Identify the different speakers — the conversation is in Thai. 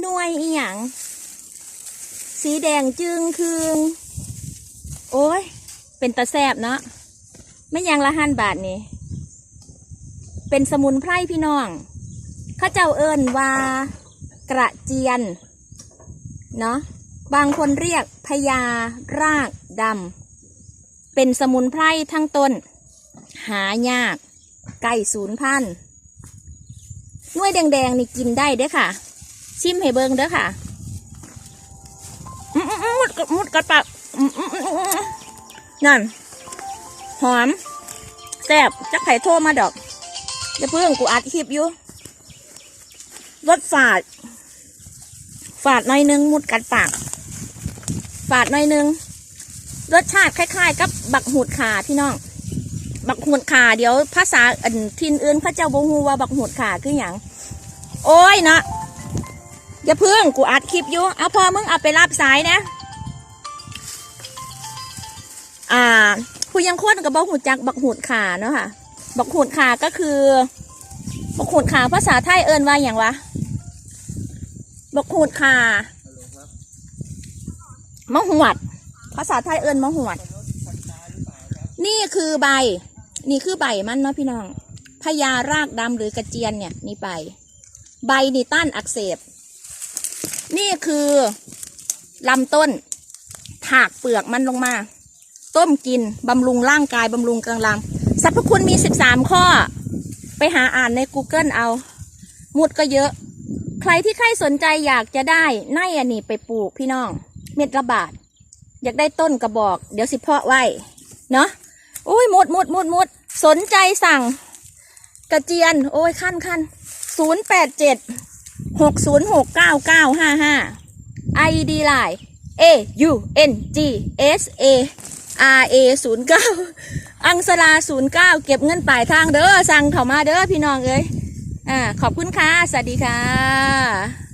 Speaker 1: หน่วยอีหยังสีแดงจึงคืงโอ้ย เป็นตะแซบเนาะไม่ยังละหันบาทนี่เป็นสมุนไพรพี่น้องข้าเจ้าเอิญว่ากระเจียน เนาะบางคนเรียกพญารากดำเป็นสมุนไพรทั้งต้น หายาก ไก่ศูนย์พันหน่วยแดงๆนี่กินได้เด้อค่ะ ชิมให้เบิงเด้อค่ะอื้ออื้อมุดกดมุดกัดปากอื้ออื้ออื้ออื้อนั่น หอมแซ่บจักไผ่โทรมาดอกอย่าเพิ่งกูอัดคลิปอยู่รสฝาด ฝาดหน่อยนึง มุดกัดปาก ฝาดหน่อยนึง รสชาติคล้าย ๆ กับบักหูดขาพี่น้อง บักหูดขาเดี๋ยวภาษาอันทินอื่นเขาเจ้าบ่ฮู้ว่าบักหูดขาคืออย่าง โอ้ยเนาะ อย่าเพิ่งกูอัดคลิปอยู่ เอาพอมึงเอาไปรับสายนะ อ่าผู้ยังโค้นกับบักหูจักบักหูดขาเนาะค่ะ บักหูดขาก็คือ บักหูดขาภาษาไทยเอิ้นว่าอย่างวะ บักหูดขามะหวด ภาษาไทยเอิ้นมะหวด นี่คือใบ นี่คือใบมันเนาะพี่น้องพญารากดำหรือกระเจียนเนี่ยนี่ใบใบนี่ต้านอักเสบ นี่คือลำต้น ถากเปลือกมันลงมา ต้มกิน บำรุงร่างกาย บำรุงกลังลำสรรพคุณมี 13 ข้อ ไปหาอ่านใน Google เอา มุดก็เยอะ ใครที่ใครสนใจอยากจะได้ไนอันนี้ไปปลูกพี่น้อง เม็ดละบาทอยากได้ต้นกระบอก เดี๋ยวสิเพาะไว้ เนาะอุ้ยมุดมุดมุดมุดสนใจสั่ง กระเจียน โอ้ยขั้นขั้นศูนย์แปดเจ็ด หกศูนย์หกเก้าเก้าห้าห้าไอดีไลน์ A U N G S A R A ศูนย์เก้าอังสลาศูนย์เก้าเก็บเงินปลายทางเด้อสั่งเข้ามาเด้อพี่น้องเอ้ยอ่าขอบคุณค่ะ สวัสดีค่ะ